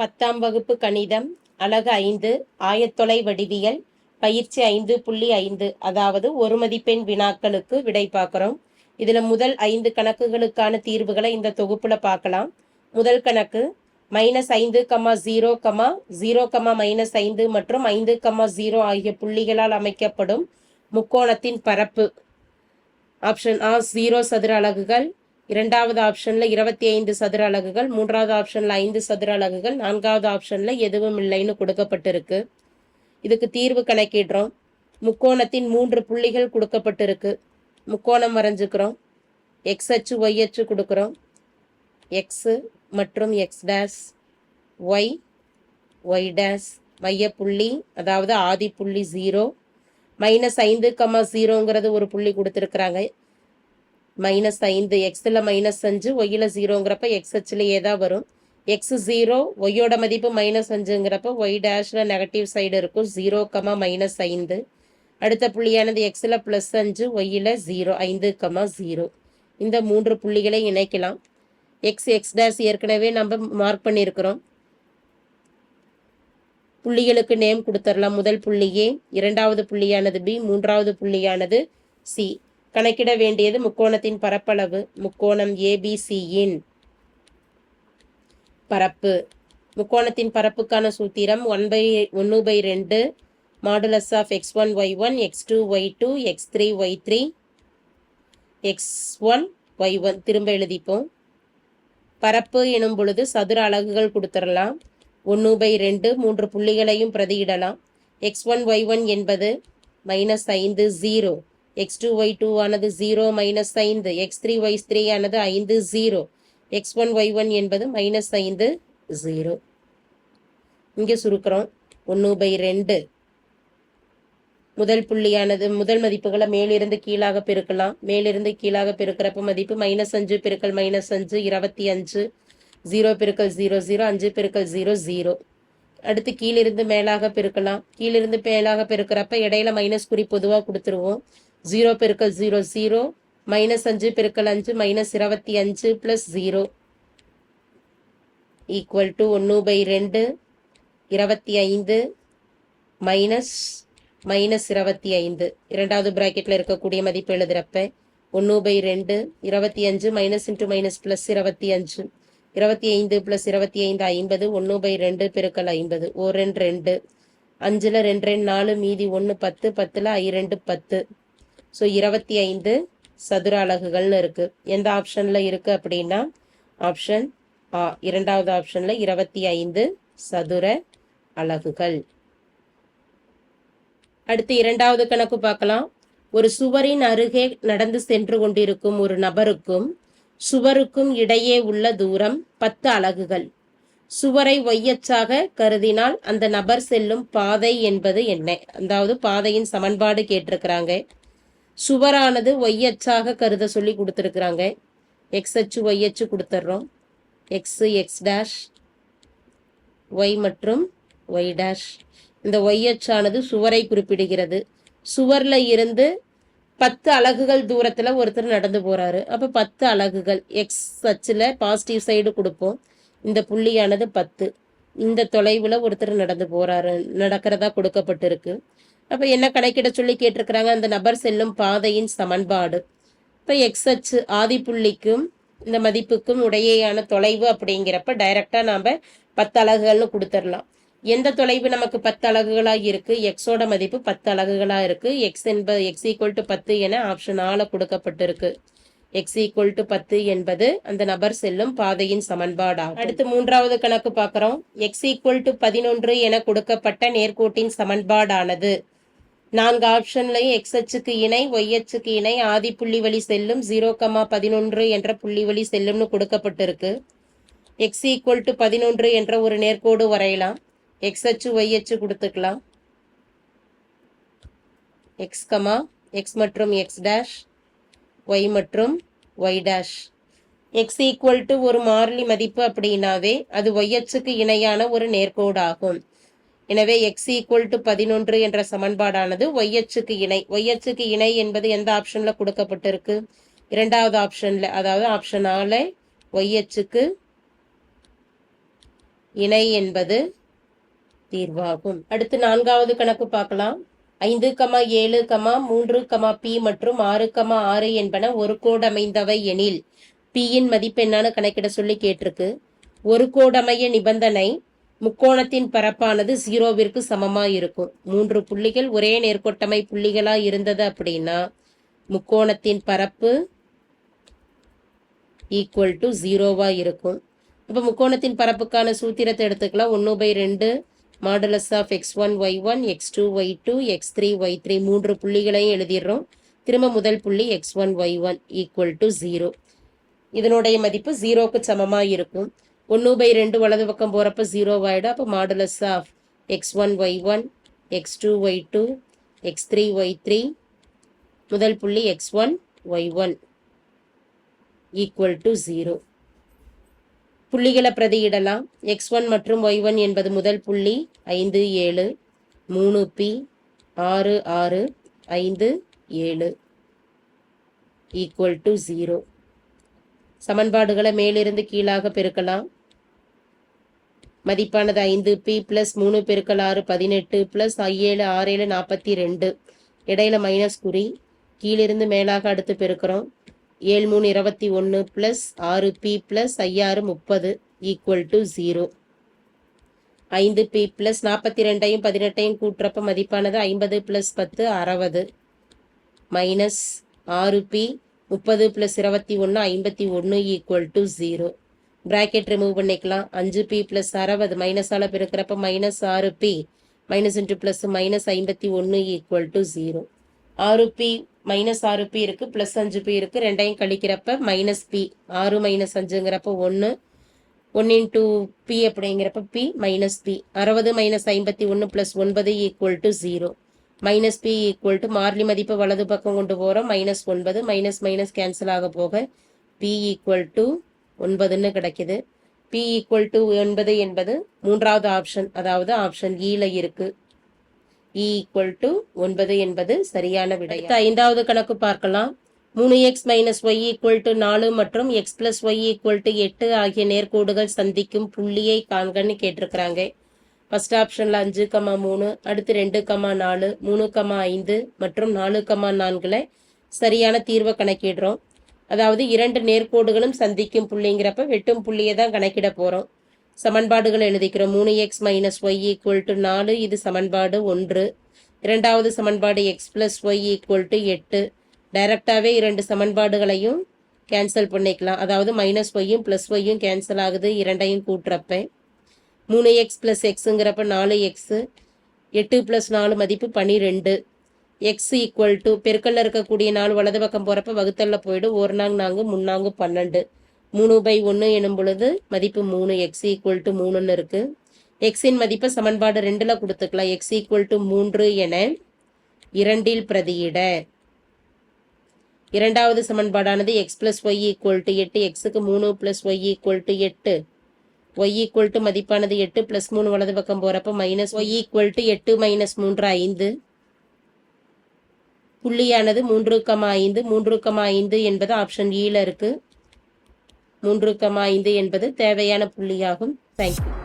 பத்தாம் வகுப்பு கணிதம் அலகு ஐந்து ஆயத்தொலை வடிவியல் பயிற்சி ஐந்து புள்ளி ஐந்து. அதாவது ஒரு மதிப்பெண் வினாக்களுக்கு விடை பார்க்குறோம். இதில் முதல் ஐந்து கணக்குகளுக்கான தீர்வுகளை இந்த தொகுப்பில் பார்க்கலாம். முதல் கணக்கு மைனஸ் ஐந்து comma zero comma zero comma minus ஐந்து மற்றும் ஐந்து கமா ஜீரோ ஆகிய புள்ளிகளால் அமைக்கப்படும் முக்கோணத்தின் பரப்பு. ஆப்ஷன் ஆ ஜீரோ சதுர அலகுகள். இரண்டாவது ஆப்ஷன்ல இருபத்தி ஐந்து சதுர அலகுகள் மூன்றாவது ஆப்ஷன்ல ஐந்து சதுர அலகுகள் நான்காவது ஆப்ஷன்ல எதுவும் இல்லைன்னு கொடுக்கப்பட்டிருக்கு. இதுக்கு தீர்வு கணக்கிடுறோம். முக்கோணத்தின் மூன்று புள்ளிகள் கொடுக்கப்பட்டிருக்கு. முக்கோணம் வரைஞ்சுக்கிறோம். எக்ஸ் அச்சு ஒய் அச்சு கொடுக்குறோம். எக்ஸு மற்றும் x dash y y dash மையப்புள்ளி அதாவது ஆதி புள்ளி ஜீரோ மைனஸ் ஐந்து கம்மா ஜீரோங்கிறது ஒரு புள்ளி கொடுத்துருக்குறாங்க. மைனஸ் ஐந்து எக்ஸில் மைனஸ் அஞ்சு ஒய்யில் ஜீரோங்கிறப்ப எக்ஸ் ஹெச்லேயே தான் வரும். எக்ஸ் ஜீரோ ஒய்யோட மதிப்பு மைனஸ் அஞ்சுங்கிறப்ப ஒய் டேஷில் நெகட்டிவ் சைடு இருக்கும். ஜீரோ கமா மைனஸ் ஐந்து. அடுத்த புள்ளியானது எக்ஸில் ப்ளஸ் அஞ்சு ஒய்யில் ஜீரோ ஐந்து கமா ஜீரோ இந்த மூன்று புள்ளிகளை இணைக்கலாம். எக்ஸ் எக்ஸ் டேஷ் ஏற்கனவே நம்ம மார்க் பண்ணியிருக்கிறோம். புள்ளிகளுக்கு நேம் கொடுத்துடலாம் முதல் புள்ளி ஏ இரண்டாவது புள்ளியானது பி மூன்றாவது புள்ளியானது சி கணக்கிட வேண்டியது முக்கோணத்தின் பரப்பளவு முக்கோணம் ஏபிசியின் பரப்பு. முக்கோணத்தின் பரப்புக்கான சூத்திரம் ஒன் பை ஒன்று பை ரெண்டு modulus of x one y one x two y two x three y three x one y one திரும்ப எழுதிப்போம். பரப்பு எனும் பொழுது சதுர அலகுகள் கொடுத்துடலாம். ஒன்று பை ரெண்டு மூன்று புள்ளிகளையும் பிரதியிடலாம். எக்ஸ் ஒன் ஒய் ஒன் என்பது மைனஸ் ஐந்து zero x two y two ஆனது ஜீரோ மைனஸ் ஐந்து. எக்ஸ் த்ரீ ஒய் த்ரீ ஆனது ஐந்து zero x one y one என்பது மைனஸ் ஐந்து ஜீரோ இங்கே சுருக்கிறோம். ஒன்று பை ரெண்டு. முதல் புள்ளியானது முதல் மதிப்புகளை மேலிருந்து கீழாக பெருக்கலாம். மேலிருந்து கீழாக பெருக்கிறப்ப மதிப்பு மைனஸ் அஞ்சு பெருக்கல் மைனஸ் அஞ்சு இருபத்தி அஞ்சு ஜீரோ பெருக்கல் ஜீரோ ஜீரோ அஞ்சு பெருக்கல் ஜீரோ ஜீரோ அடுத்து கீழிருந்து மேலாக பெருக்கலாம். கீழிருந்து மேலாக பெருக்கிறப்ப இடையில மைனஸ் குறி பொதுவாக கொடுத்துருவோம். ஜீரோ பெருக்கல் ஜீரோ ஜீரோ மைனஸ் அஞ்சு பெருக்கல் அஞ்சு மைனஸ் இருபத்தி அஞ்சு ப்ளஸ் ஜீரோ ஈக்குவல் டு ஒன்று பை ரெண்டு இருபத்தி ஐந்து மைனஸ் மைனஸ் இருபத்தி ஐந்து. இரண்டாவது ப்ராக்கெட்டில் இருக்கக்கூடிய மதிப்பு எழுதுறப்ப ஒன்று பை ரெண்டு இருபத்தி அஞ்சு மைனஸ் இன்ட்டு மைனஸ் ப்ளஸ் இருபத்தி அஞ்சு. இருபத்தி ஐந்து ப்ளஸ் இருபத்தி ஐந்து ஐம்பது ஒன்று பை ரெண்டு பெருக்கல் ஐம்பது. ஓ ரெண்டு ரெண்டு. அஞ்சில் ரெண்டு ரெண்டு நாலு மீதி ஒன்று பத்து பத்தில் ஐ ரெண்டு பத்து. ஸோ இருபத்தி ஐந்து சதுர அலகுகள்னு இருக்குது எந்த ஆப்ஷனில் இருக்குது அப்படின்னா ஆப்ஷன் ஆ இரண்டாவது ஆப்ஷனில் இருபத்தி ஐந்து சதுர அலகுகள். அடுத்து இரண்டாவது கணக்கு பார்க்கலாம். ஒரு சுவரின் அருகே நடந்து சென்று கொண்டிருக்கும் ஒரு நபருக்கும் சுவருக்கும் இடையே உள்ள தூரம் பத்து அலகுகள். சுவரை ஒய்யச்சாக கருதினால் அந்த நபர் செல்லும் பாதை என்பது என்ன? அதாவது பாதையின் சமன்பாடு கேட்டிருக்கிறாங்க. சுவரானது ஒய்யச்சாக கருத சொல்லி கொடுத்துருக்குறாங்க. எக்ஸ் அச்சு ஒய் அச்சு கொடுத்துட்றோம் எக்ஸு எக்ஸ் டேஷ் ஒய் மற்றும் ஒய் டேஷ் இந்த ஒய் அச்சானது சுவரை குறிப்பிடுகிறது. சுவரில் இருந்து பத்து அலகுகள் தூரத்தில் ஒருத்தர் நடந்து போகிறாரு அப்போ பத்து அலகுகள் எக்ஸ் அச்சில் பாசிட்டிவ் சைடு கொடுப்போம். இந்த புள்ளியானது பத்து. இந்த தொலைவில் ஒருத்தர் நடந்து போகிறாரு நடக்கிறதா கொடுக்கப்பட்டிருக்கு. அப்போ என்ன கணக்கிட சொல்லி கேட்டிருக்கிறாங்க? அந்த நபர் செல்லும் பாதையின் சமன்பாடு. இப்போ எக்ஸ் அச்சு இந்த மதிப்புக்கும் இடையேயான தொலைவு அப்படிங்கிறப்ப டைரக்டா நாம் பத்து அலகுகள்னு கொடுத்துடலாம். எந்த தொலைவு நமக்கு பத்து அலகுகளாக இருக்குது எக்ஸோட மதிப்பு பத்து அலகுகளாக இருக்குது எக்ஸ் என்பது எக்ஸ் ஈக்குவல் டு பத்து என ஆப்ஷன் ஆல கொடுக்கப்பட்டிருக்கு. எக்ஸ் ஈக்குவல் டு பத்து என்பது அந்த நபர் செல்லும் பாதையின் சமன்பாடாகும். அடுத்து மூன்றாவது கணக்கு பார்க்குறோம். எக்ஸ் ஈக்குவல் டு பதினொன்று என கொடுக்கப்பட்ட நேர்கோட்டின் சமன்பாடானது. நான்கு ஆப்ஷன்லையும் எக்ஸ் அச்சுக்கு இணை ஒய் அச்சுக்கு இணை ஆதி புள்ளி வழி செல்லும் ஜீரோ கமா பதினொன்று என்ற புள்ளி வழி செல்லும்னு கொடுக்கப்பட்டிருக்கு. எக்ஸ் ஈக்குவல் டு பதினொன்று என்ற ஒரு நேர்கோடு வரையலாம். எக்ஸ் அச்சு ஒய் அச்சு கொடுத்துக்கலாம். எக்ஸ் கமா எக்ஸ் மற்றும் எக்ஸ் டேஷ் ஒய் மற்றும் y dash x equal to ஒரு மாறிலி மதிப்பு அப்படின்னாவே அது ஒய் அச்சுக்கு இணையான ஒரு நேர்கோடு ஆகும் எனவே எக்ஸ் ஈக்குவல் டு பதினொன்று என்ற சமன்பாடானது ஒய் அச்சுக்கு இணை. ஒய் அச்சுக்கு இணை என்பது எந்த ஆப்ஷன்ல கொடுக்கப்பட்டிருக்கு? இரண்டாவது ஆப்ஷன்ல அதாவது ஆப்ஷன் ஆல ஒய் அச்சுக்கு இணை என்பது தீர்வாகும். அடுத்து நான்காவது கணக்கு பார்க்கலாம். ஐந்து கமா ஏழு கமா மூன்று கமா பி மற்றும் ஆறு கமா ஆறு என்பன ஒரு கோடமைந்தவை எனில் பியின் மதிப்பெண்ணான கணக்கிட சொல்லி கேட்டிருக்கு. ஒரு கோடமைய நிபந்தனை முக்கோணத்தின் பரப்பானது ஜீரோவிற்கு சமமா இருக்கும். மூன்று புள்ளிகள் ஒரே நேர்கோட்டமை புள்ளிகளா இருந்தது அப்படின்னா முக்கோணத்தின் பரப்பு ஈக்குவல் டு ஜீரோவா இருக்கும். இப்போ முக்கோணத்தின் பரப்புக்கான சூத்திரத்தை எடுத்துக்கலாம். ஒன்று பை ரெண்டு modulus of x one y one x two y two x three y three மூன்று புள்ளிகளையும் எழுதிடுறோம். திரும்ப முதல் புள்ளி x one y one equal to zero இதனுடைய மதிப்பு ஜீரோக்கு சமமாக இருக்கும். ஒன்று பை ரெண்டு வலது பக்கம் போகிறப்ப ஜீரோ அப்போ modulus of x one y one x two y two x three y three முதல் புள்ளி x one y one equal to zero புள்ளிகளை பிரதியிடலாம். எக்ஸ் ஒன் மற்றும் ஒய் ஒன் என்பது முதல் புள்ளி ஐந்து ஏழு மூணு பி ஆறு ஆறு ஐந்து ஏழு ஈக்குவல் டு ஜீரோ சமன்பாடுகளை மேலிருந்து கீழாக பெருக்கலாம். மதிப்பானது ஐந்து பி பிளஸ் மூணு பெருக்கல் ஆறு பதினெட்டு பிளஸ் ஐஏழு ஆறு ஏழு நாற்பத்தி ரெண்டு இடையில மைனஸ் குறி. கீழிருந்து மேலாக அடுத்து பெருக்கிறோம். ஏழு மூணு இருபத்தி ஒன்று ப்ளஸ் ஆறு பி ப்ளஸ் ஐயாறு முப்பது ஈக்குவல் டு ஜீரோ ஐந்து பி ப்ளஸ் நாற்பத்தி ரெண்டையும் பதினெட்டையும் கூட்டுறப்ப மதிப்பானது ஐம்பது ப்ளஸ் பத்து அறுபது. மைனஸ் ஆறு பி முப்பது ப்ளஸ் இருபத்தி ஒன்று ஐம்பத்தி ஒன்று equal to zero bracket remove பண்ணிக்கலாம். அஞ்சு பி ப்ளஸ் அறுபது. மைனஸால் பெருக்கிறப்ப மைனஸ் ஆறு b minus into plus minus ஐம்பத்தி ஒன்று ஈக்குவல் டு ஜீரோ ஆறு பி மைனஸ் ஆறு பி இருக்கு. ப்ளஸ் அஞ்சு பி இருக்கு. ரெண்டையும் கழிக்கிறப்ப மைனஸ் பி ஆறு மைனஸ் அஞ்சுங்கிறப்ப ஒன்று ஒன் இன்டூ பி அப்படிங்கிறப்ப பி மைனஸ் பி அறுபது மைனஸ் ஐம்பத்தி ஒன்று ப்ளஸ் ஒன்பது equal to zero minus b equal to Marley மதிப்பு வலது பக்கம் கொண்டு போகிறோம் மைனஸ் ஒன்பது மைனஸ் மைனஸ் கேன்சல் ஆக போக பி ஈக்குவல் டு ஒன்பதுன்னு கிடைக்குது. பி ஈக்குவல் டு ஒன்பது என்பது மூன்றாவது ஆப்ஷன் அதாவது ஆப்ஷன் ஈல e இருக்கு. இருக்குது ஈக்குவல் டு ஒன்பது என்பது சரியான விடை. ஐந்தாவது கணக்கு பார்க்கலாம். மூணு x minus y equal to நாலு மற்றும் x plus y equal to எட்டு ஆகிய நேர்கோடுகள் சந்திக்கும் புள்ளியை காண்கன்னு கேட்டிருக்கிறாங்க. ஃபர்ஸ்ட் ஆப்ஷனில் அஞ்சு கமா மூணு அடுத்து ரெண்டு கமா நாலு மூணு கமா ஐந்து மற்றும் நாலு கமா நான்குல சரியான தீர்வை கணக்கிடுறோம். அதாவது இரண்டு நேர்கோடுகளும் சந்திக்கும் புள்ளிங்கிறப்ப வெட்டும் புள்ளியை தான் கணக்கிட போகிறோம் சமன்பாடுகள் எழுதிக்கிறோம். மூணு X minus Y equal to நாலு இது சமன்பாடு ஒன்று. இரண்டாவது சமன்பாடு X plus Y equal to எட்டு. டைரக்டாகவே இரண்டு சமன்பாடுகளையும் கேன்சல் பண்ணிக்கலாம். அதாவது மைனஸ் ஒய்யும் ப்ளஸ் ஒய்யும் கேன்சல் ஆகுது இரண்டையும் கூட்டுறப்ப. மூணு எக்ஸ் ப்ளஸ் எக்ஸுங்கிறப்ப நாலு எக்ஸு எட்டு ப்ளஸ் நாலு மதிப்பு பனிரெண்டு. எக்ஸ் ஈக்குவல் டு பெருக்கல்ல இருக்கக்கூடிய நாலு வலது பக்கம் போகிறப்ப வகுத்தல்ல போயிடும் ஒரு நாங்க நான்கு முன்னாங்கு பன்னெண்டு. மூணு பை ஒன்று எனும் பொழுது மதிப்பு மூணு. எக்ஸ் ஈக்குவல் டு மூணுன்னு இருக்கு. எக்ஸின் மதிப்பை சமன்பாடு ரெண்டில் கொடுத்துக்கலாம். எக்ஸ் ஈக்குவல் டு மூன்று என இரண்டில் பிரதியிட. இரண்டாவது சமன்பாடானது x plus y equal to எட்டு. எக்ஸுக்கு மூணு பிளஸ் ஒய் ஈக்குவல் டு எட்டு. ஒய் ஈக்குவல் டு மதிப்பானது எட்டு பிளஸ் மூணு வலது பக்கம் போகிறப்ப மைனஸ் ஒய் ஈக்குவல் டு எட்டு மைனஸ் மூன்று ஐந்து. புள்ளியானது மூன்று கமா ஐந்து மூன்று கமா ஐந்து என்பது ஆப்ஷன் ஈல e இருக்கு. மூன்று கமா ஐந்து என்பது தேவையான புள்ளியாகும். தேங்க்யூ